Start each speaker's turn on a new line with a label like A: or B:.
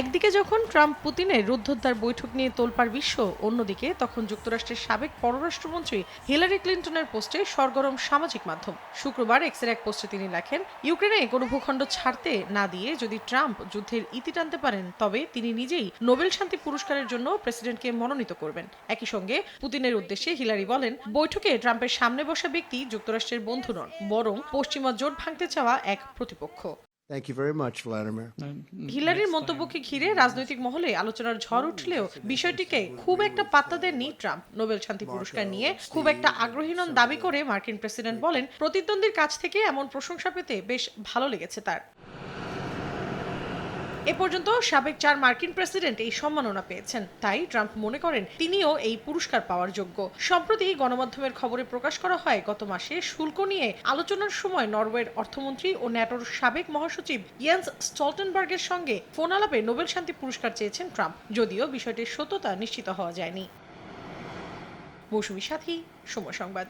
A: একদিকে যখন ট্রাম্প পুতিনের রুদ্ধদ্বার বৈঠক নিয়ে তোলপাড় বিশ্ব, অন্যদিকে তখন যুক্তরাষ্ট্রের সাবেক পররাষ্ট্রমন্ত্রী হিলারি ক্লিন্টনের পোস্টে সরগরম সামাজিক মাধ্যম। শুক্রবার এক্সের এক পোস্টে তিনি লেখেন ইউক্রেনে কোনো ভূখণ্ড ছাড়তে না দিয়ে যদি ট্রাম্প যুদ্ধের ইতি টানতে পারেন, তবে তিনি নিজেই নোবেল শান্তি পুরস্কারের জন্য প্রেসিডেন্টকে মনোনীত করবেন। একই সঙ্গে পুতিনের উদ্দেশ্যে হিলারি বলেন, বৈঠকে ট্রাম্পের সামনে বসা ব্যক্তি যুক্তরাষ্ট্রের বন্ধু নন, বরং পশ্চিমা জোট ভাঙতে চাওয়া এক প্রতিপক্ষ।
B: Thank you very much, Vladimir.
A: হিলারির মন্তব্যকে ঘিরে রাজনৈতিক মহলে আলোচনার ঝড় উঠলেও বিষয়টিকে খুব একটা পাত্তা দেননি ট্রাম্প। নোবেল শান্তি পুরস্কার নিয়ে খুব একটা আগ্রহী নন দাবি করে মার্কিন প্রেসিডেন্ট বলেন প্রতিদ্বন্দ্বীর কাছ থেকে এমন প্রশংসা পেতে বেশ ভালো লেগেছে তার। এ পর্যন্ত সাবেক চার মার্কিন প্রেসিডেন্ট এই সম্মাননা পেয়েছেন। তাই ট্রাম্প মনে করেন তিনিও এই পুরস্কার পাওয়ার যোগ্য। সম্প্রতি গণমাধ্যমের খবরে প্রকাশ করা হয়, গত মাসে শুল্ক নিয়ে আলোচনার সময় নরওয়ের অর্থমন্ত্রী ও ন্যাটোর সাবেক মহাসচিব ইয়েন্স স্টলটেনবার্গের সঙ্গে ফোন আলাপে নোবেল শান্তি পুরস্কার চেয়েছেন ট্রাম্প। যদিও বিষয়টির সত্যতা নিশ্চিত হওয়া যায়নি। মৌসুমী সাথী, সময় সংবাদ।